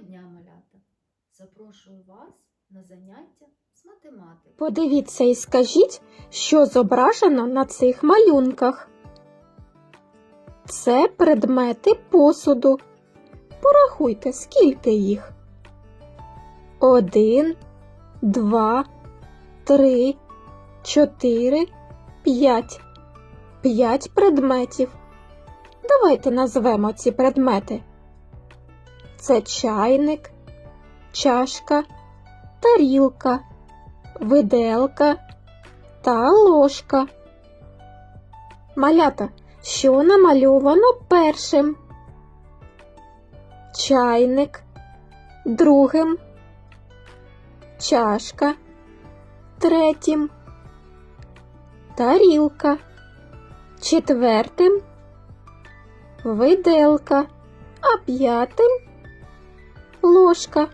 дня, малята! Запрошую вас на заняття з математики. Подивіться і скажіть, що зображено на цих малюнках. Це предмети посуду. Порахуйте, скільки їх. Один, два, три, чотири, п'ять. П'ять предметів. Давайте назвемо ці предмети. Це чайник, чашка, тарілка, виделка та ложка. Малята, що намальовано першим? Чайник, другим, чашка, третім, тарілка, четвертим, виделка, а п'ятим ложка.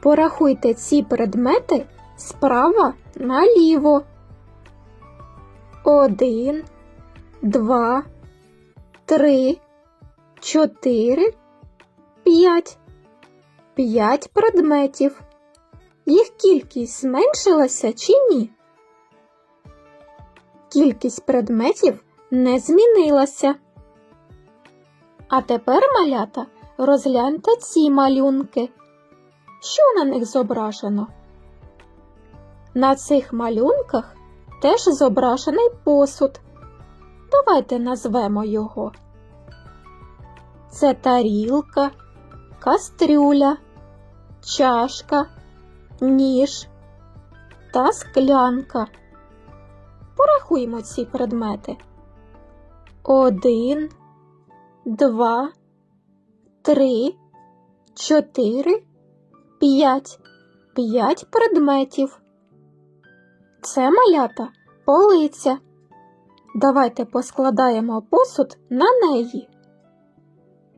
Порахуйте ці предмети справа наліво. Один, два, три, чотири, п'ять. П'ять предметів. Їх кількість зменшилася чи ні? Кількість предметів не змінилася. А тепер, малята, розгляньте ці малюнки. Що на них зображено? На цих малюнках теж зображений посуд. Давайте назвемо його. Це тарілка, кастрюля, чашка, ніж та склянка. Порахуємо ці предмети. Один, два, три, чотири, п'ять. П'ять предметів. Це малята полиця. Давайте поскладаємо посуд на неї.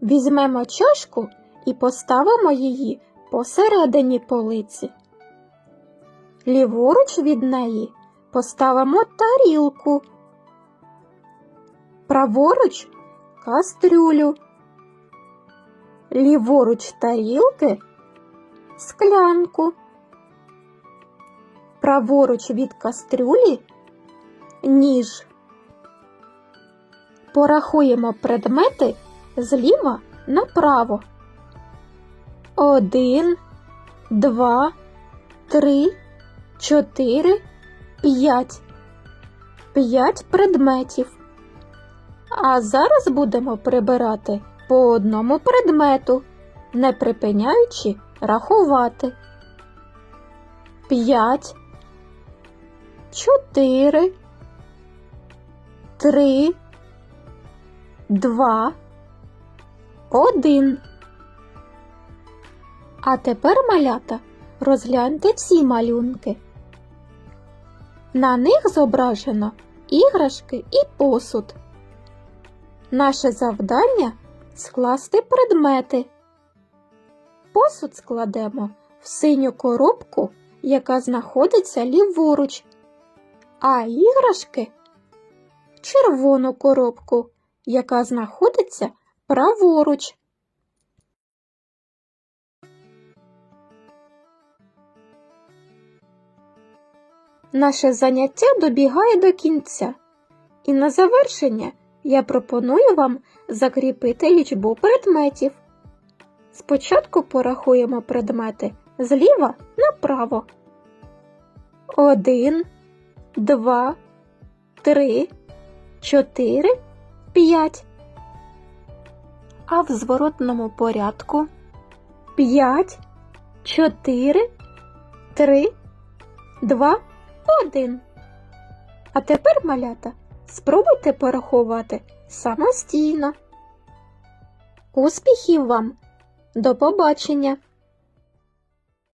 Візьмемо чашку і поставимо її посередині полиці. Ліворуч від неї поставимо тарілку. Праворуч кастрюлю. Ліворуч тарілки склянку. Праворуч від кастрюлі ніж. Порахуємо предмети зліва направо. Один, два, три, чотири, п'ять. П'ять предметів. А зараз будемо прибирати по одному предмету, не припиняючи рахувати. П'ять, чотири, три, два, один. А тепер, малята, розгляньте ці малюнки. На них зображено іграшки і посуд. Наше завдання скласти предмети. Посуд складемо в синю коробку, яка знаходиться ліворуч, а іграшки в червону коробку, яка знаходиться праворуч. Наше заняття добігає до кінця, і на завершення я пропоную вам закріпити лічбу предметів. Спочатку порахуємо предмети зліва направо. Один, два, три, чотири, п'ять. А в зворотному порядку п'ять, чотири, три, два, один. А тепер, малята, спробуйте порахувати самостійно. Успіхів вам! До побачення!